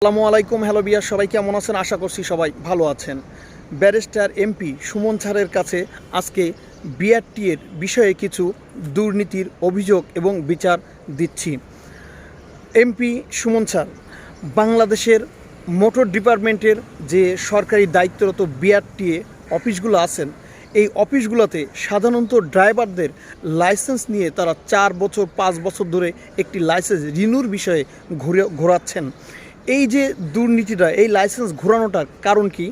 আসসালামু আলাইকুম, হ্যালো বিয়ার, সবাই কেমন আছেন? আশা করছি সবাই ভালো আছেন। ব্যারিস্টার এমপি সুমন স্যারের কাছে আজকে বিআরটি এর বিষয়ে কিছু দুর্নীতির অভিযোগ এবং বিচার দিচ্ছি। এমপি সুমন স্যার, বাংলাদেশের মোটর ডিপার্টমেন্টের যে সরকারি দায়িত্বরত বিআরটিএ অফিসগুলো আছেন, এই অফিসগুলোতে সাধারণত ড্রাইভারদের লাইসেন্স নিয়ে তারা চার বছর, পাঁচ বছর ধরে একটি লাইসেন্স রিনিউর বিষয়ে ঘুরে ঘোরাচ্ছেন। এই যে দুর্নীতিটা, এই লাইসেন্স ঘোরানোটার কারণ কি?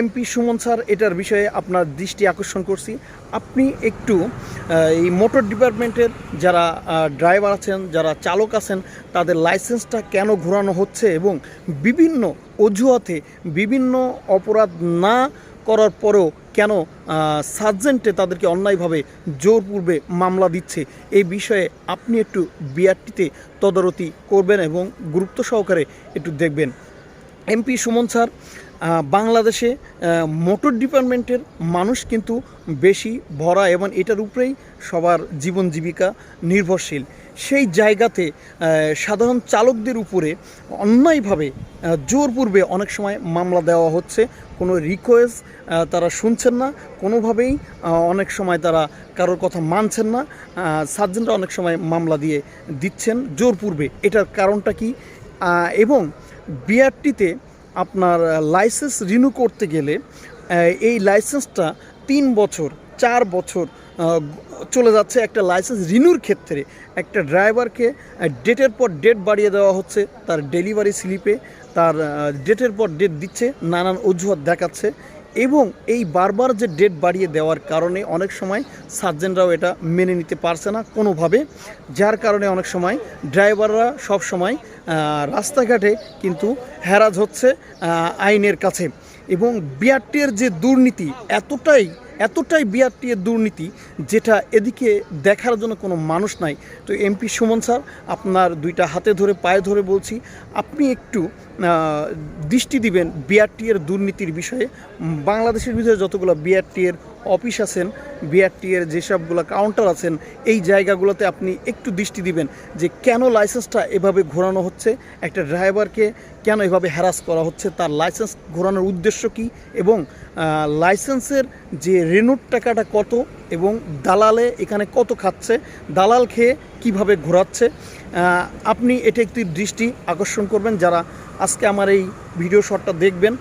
এমপি সুমন স্যার, এটার বিষয়ে আপনার দৃষ্টি আকর্ষণ করছি। আপনি একটু এই মোটর ডিপার্টমেন্টের যারা ড্রাইভার আছেন, যারা চালক আছেন, তাদের লাইসেন্সটা কেন ঘোরানো হচ্ছে এবং বিভিন্ন অজুহাতে বিভিন্ন অপরাধ না করার পরেও কেন সার্জেন্টে তাদেরকে অন্যায়ভাবে জোরপূর্বে মামলা দিচ্ছে, এই বিষয়ে আপনি একটু বিআরটিতে তদারতি করবেন এবং গুরুত্ব সহকারে একটু দেখবেন। এমপি সুমন স্যার বাংলাদেশে মোটর ডিপার্টমেন্টের মানুষ কিন্তু বেশি ভরা এবং এটার উপরেই সবার জীবন জীবিকা নির্ভরশীল। সেই জায়গাতে সাধারণ চালকদের উপরে অন্যায়ভাবে জোরপূর্বে অনেক সময় মামলা দেওয়া হচ্ছে। কোনো রিকোয়েস্ট তারা শুনছেন না। কোনোভাবেই অনেক সময় তারা কারোর কথা মানছেন না। সার্জেন্টরা অনেক সময় মামলা দিয়ে দিচ্ছেন জোরপূর্বে এটার কারণটা কি? এবং বিআরটিতে আপনার লাইসেন্স রিনিউ করতে গেলে এই লাইসেন্সটা তিন বছর, চার বছর চলে যাচ্ছে একটা লাইসেন্স রিনিউর ক্ষেত্রে। একটা ড্রাইভারকে ডেটের পর ডেট বাড়িয়ে দেওয়া হচ্ছে তার ডেলিভারি স্লিপে তার ডেটের পর ডেট দিচ্ছে, নানান অজুহাত দেখাচ্ছে এবং এই বারবার যে ডেট বাড়িয়ে দেওয়ার কারণে অনেক সময় সার্জেনরাও এটা মেনে নিতে পারছে না কোনোভাবে। যার কারণে অনেক সময় ড্রাইভাররা সব সময় রাস্তাঘাটে কিন্তু হ্যারাজ হচ্ছে আইনের কাছে। এবং বিআরটির যে দুর্নীতি এতটাই এতটাই বিআরটিএর দুর্নীতি যেটা এদিকে দেখার জন্য কোনো মানুষ নাই। তো এমপি সুমন স্যার, আপনার দুইটা হাতে ধরে, পায়ে ধরে বলছি, আপনি একটু দৃষ্টি দিবেন বিআরটিএর দুর্নীতির বিষয়ে। বাংলাদেশের ভিতরে যতগুলো বিআরটি এর অফিস আছেন বিআরটি এর যেসবগুলো কাউন্টার আছেন, এই জায়গাগুলোতে আপনি একটু দৃষ্টি দিবেন যে কেন লাইসেন্সটা এভাবে ঘোরানো হচ্ছে, একটা ড্রাইভারকে কেন এভাবে হ্যারাস করা হচ্ছে, তার লাইসেন্স ঘোরানোর উদ্দেশ্য কী, এবং লাইসেন্সের যে রেনুর টাকাটা কত, এবং দালালে এখানে কত খাচ্ছে, দালাল খেয়ে কীভাবে ঘোরাচ্ছে আপনি এটা একটি দৃষ্টি আকর্ষণ করবেন, যারা আজকে আমার এই ভিডিও শটটা দেখবেন,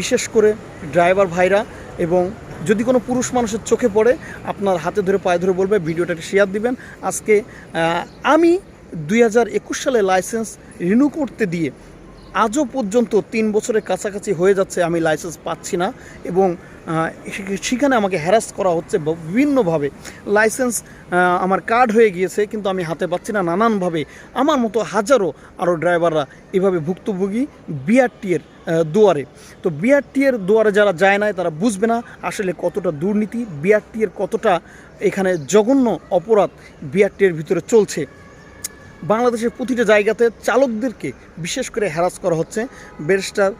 বিশেষ করে ড্রাইভার ভাইরা এবং যদি কোনো পুরুষ মানুষের চোখে পড়ে, আপনার হাতে ধরে পায়ে ধরে বলবে, ভিডিওটাকে শেয়ার দিবেন। আজকে আমি দুই হাজার একুশ সালে লাইসেন্স রিনিউ করতে দিয়ে আজও পর্যন্ত তিন বছরের কাছাকাছি হয়ে যাচ্ছে, আমি লাইসেন্স পাচ্ছি না এবং সেখানে আমাকে হ্যারাস করা হচ্ছে বিভিন্নভাবে। লাইসেন্স আমার কার্ড হয়ে গিয়েছে, কিন্তু আমি হাতে পাচ্ছি না নানানভাবে। আমার মতো হাজারো আরও ড্রাইভাররা এভাবে ভুক্তভোগী বিআরটি এর দুয়ারে। তো বিআরটি এর দুয়ারে যারা যায় না তারা বুঝবে না আসলে কতটা দুর্নীতি বিআরটি এর কতটা এখানে জঘন্য অপরাধ বিআরটি এর ভিতরে চলছে। বাংলাদেশের প্রতিটা জায়গাতে চালকদেরকে বিশেষ করে হ্যারাস করা হচ্ছে। ব্যারিস্টার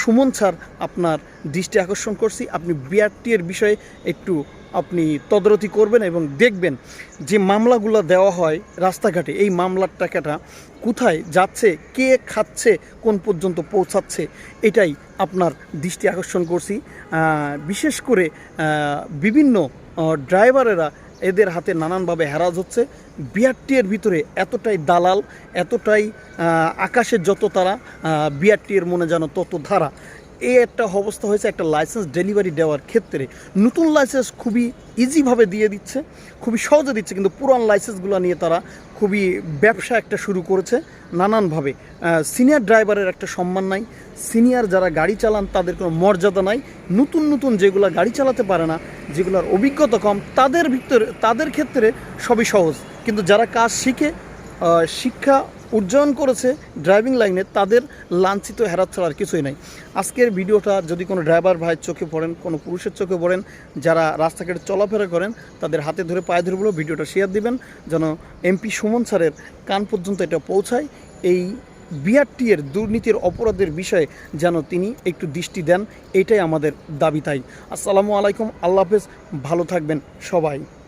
সুমন স্যার আপনার দৃষ্টি আকর্ষণ করছি। আপনি বিআরটি এর বিষয়ে একটু আপনি তদারতি করবেন এবং দেখবেন যে মামলাগুলো দেওয়া হয় রাস্তাঘাটে, এই মামলার টাকাটা কোথায় যাচ্ছে, কে খাচ্ছে, কোন পর্যন্ত পৌঁছাচ্ছে, এটাই আপনার দৃষ্টি আকর্ষণ করছি। বিশেষ করে বিভিন্ন ড্রাইভারেরা এদের হাতে নানানভাবে হ্যারাজ হচ্ছে। বিআরটিএর ভিতরে এতটাই দালাল, এতটাই আকাশের যত তারা বিআরটিএর মনে যেন তত ধারা। এই একটা অবস্থা হয়েছে, একটা লাইসেন্স ডেলিভারি দেওয়ার ক্ষেত্রে। নতুন লাইসেন্স খুবই ইজিভাবে দিয়ে দিচ্ছে, খুবই সহজে দিচ্ছে, কিন্তু পুরান লাইসেন্সগুলো নিয়ে তারা খুবই ব্যবসা একটা শুরু করেছে নানানভাবে। সিনিয়র ড্রাইভারের একটা সম্মান নাই সিনিয়র যারা গাড়ি চালান তাদের কোনো মর্যাদা নাই। নতুন নতুন যেগুলো গাড়ি চালাতে পারে না, যেগুলোর অভিজ্ঞতা কম, তাদের ভিতরে তাদের ক্ষেত্রে সবই সহজ। কিন্তু যারা কাজ শিখে শিক্ষা উজ্জয়ন করেছে ড্রাইভিং লাইনে, তাদের লাঞ্ছিত হেরাত ছাড়া আর কিছুই নাই। আজকের ভিডিওটা যদি কোনো ড্রাইভার ভাইয়ের চোখে পড়েন, কোনো পুরুষের চোখে পড়েন, যারা রাস্তাঘাটে চলাফেরা করেন, তাদের হাতে ধরে পায়ে ধরে বলে ভিডিওটা শেয়ার দিবেন, যেন এমপি সুমন স্যারের কান পর্যন্ত এটা পৌঁছায়। এই বিআরটি এর দুর্নীতির অপরাধের বিষয়ে যেন তিনি একটু দৃষ্টি দেন, এটাই আমাদের দাবি তাই। আসসালামু আলাইকুম, আল্লাহ হাফেজ, ভালো থাকবেন সবাই।